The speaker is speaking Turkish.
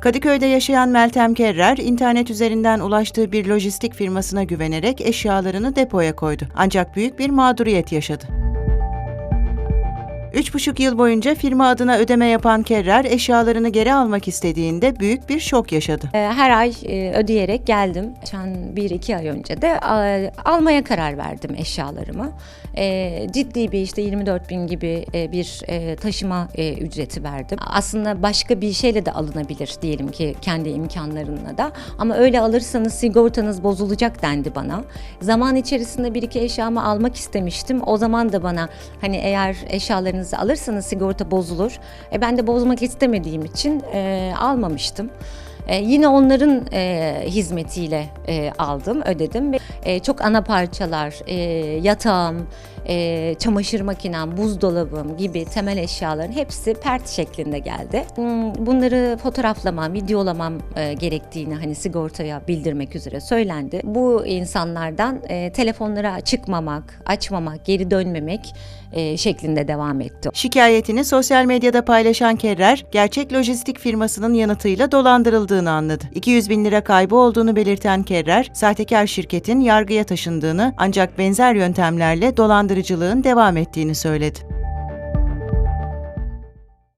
Kadıköy'de yaşayan Meltem Kerrer, internet üzerinden ulaştığı bir lojistik firmasına güvenerek eşyalarını depoya koydu. Ancak büyük bir mağduriyet yaşadı. Üç buçuk yıl boyunca firma adına ödeme yapan Kerrer, eşyalarını geri almak istediğinde büyük bir şok yaşadı. Ee, Her ay e, ödeyerek geldim. Geçen bir iki ay önce de almaya karar verdim eşyalarımı. Ee, Ciddi bir işte 24 bin gibi e, bir e, taşıma ücreti verdim. Aslında başka bir şeyle de alınabilir diyelim ki kendi imkanlarınla da. Ama öyle alırsanız sigortanız bozulacak dendi bana. Zaman içerisinde bir iki eşyamı almak istemiştim. O zaman da bana hani eğer eşyalarınızı alırsanız sigorta bozulur. E, ben de bozmak istemediğim için e, almamıştım. E, yine onların e, hizmetiyle e, aldım, ödedim e, çok ana parçalar, e, yatağım, e, çamaşır makinem, buzdolabım gibi temel eşyaların hepsi pert şeklinde geldi. Hmm, Bunları fotoğraflamam, videolamam e, gerektiğini hani sigortaya bildirmek üzere söylendi. Bu insanlardan e, telefonlara çıkmamak, açmamak, geri dönmemek e, şeklinde devam etti. Şikayetini sosyal medyada paylaşan Kerrer, gerçek lojistik firmasının yanıtıyla dolandırıldığını anladı. 200 bin lira kaybı olduğunu belirten Kerrer, sahtekar şirketin yargıya taşındığını ancak benzer yöntemlerle dolandırıcılığın devam ettiğini söyledi.